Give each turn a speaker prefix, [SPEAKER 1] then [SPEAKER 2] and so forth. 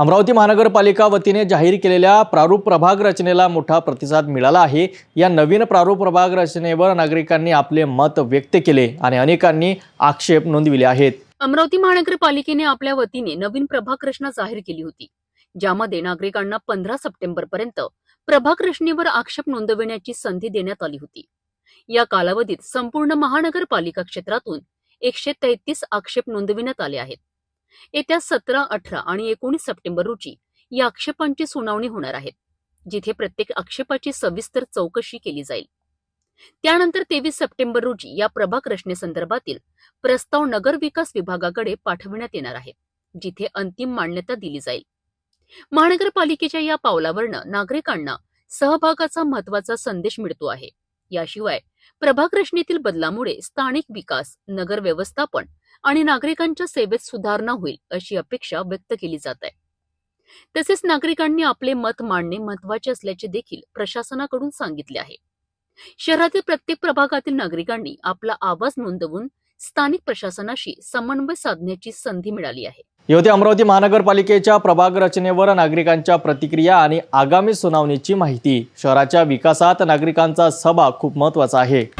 [SPEAKER 1] अमरावती महानगरपालिका वतीने जाहीर केलेल्या प्रारूप प्रभाग रचनेला मोठा प्रतिसाद मिळाला आहे. या नवीन प्रारूप प्रभाग रचनेवर नागरिकांनी आपले मत व्यक्त केले आणि अनेकांनी आक्षेप नोंदविले आहेत.
[SPEAKER 2] अमरावती महानगरपालिकेने आपल्या वतीने नवीन प्रभाग रचना जाहीर केली होती ज्यामध्ये नागरिकांना पंधरा सप्टेंबर पर्यंत प्रभाग रचनेवर आक्षेप नोंदविण्याची संधी देण्यात आली होती. या कालावधीत संपूर्ण महानगरपालिका क्षेत्रातून एकशे तेहतीस आक्षेप नोंदविण्यात आले आहेत. येत्या सतरा अठरा आणि एकोणीस सप्टेंबर रोजी या आक्षेपांची सुनावणी होणार आहे जिथे प्रत्येक आक्षेपाची सविस्तर चौकशी केली जाईल. त्यानंतर तेवीस सप्टेंबर रोजी या प्रभाग रचनेसंदर्भातील प्रस्ताव नगर विकास विभागाकडे पाठविण्यात येणार आहे जिथे अंतिम मान्यता दिली जाईल. महानगरपालिकेच्या या पावलावरनं नागरिकांना सहभागाचा महत्त्वाचा संदेश मिळतो आहे. याशिवाय प्रभाग रचनेतील बदलामुळे स्थानिक विकास नगर व्यवस्थापन आणि नागरिकांच्या सेवेत सुधारणा होईल अशी अपेक्षा व्यक्त केली जात आहे. तसेच नागरिकांनी आपले मत मांडणे महत्त्वाचे असल्याचे देखील प्रशासनाकडून सांगितले आहे. शहरातील प्रत्येक प्रभागातील नागरिकांनी आपला आवाज नोंदवून स्थानिक प्रशासनाशी समन्वय साधण्याची संधी मिळाली आहे.
[SPEAKER 1] हे अमरावती महानगरपालिकेच्या प्रभाग रचनेवर नागरिकांच्या प्रतिक्रिया आणि आगामी सुनावणीची माहिती. शहराच्या विकासात नागरिकांचा सभा खूप महत्त्वाचा आहे.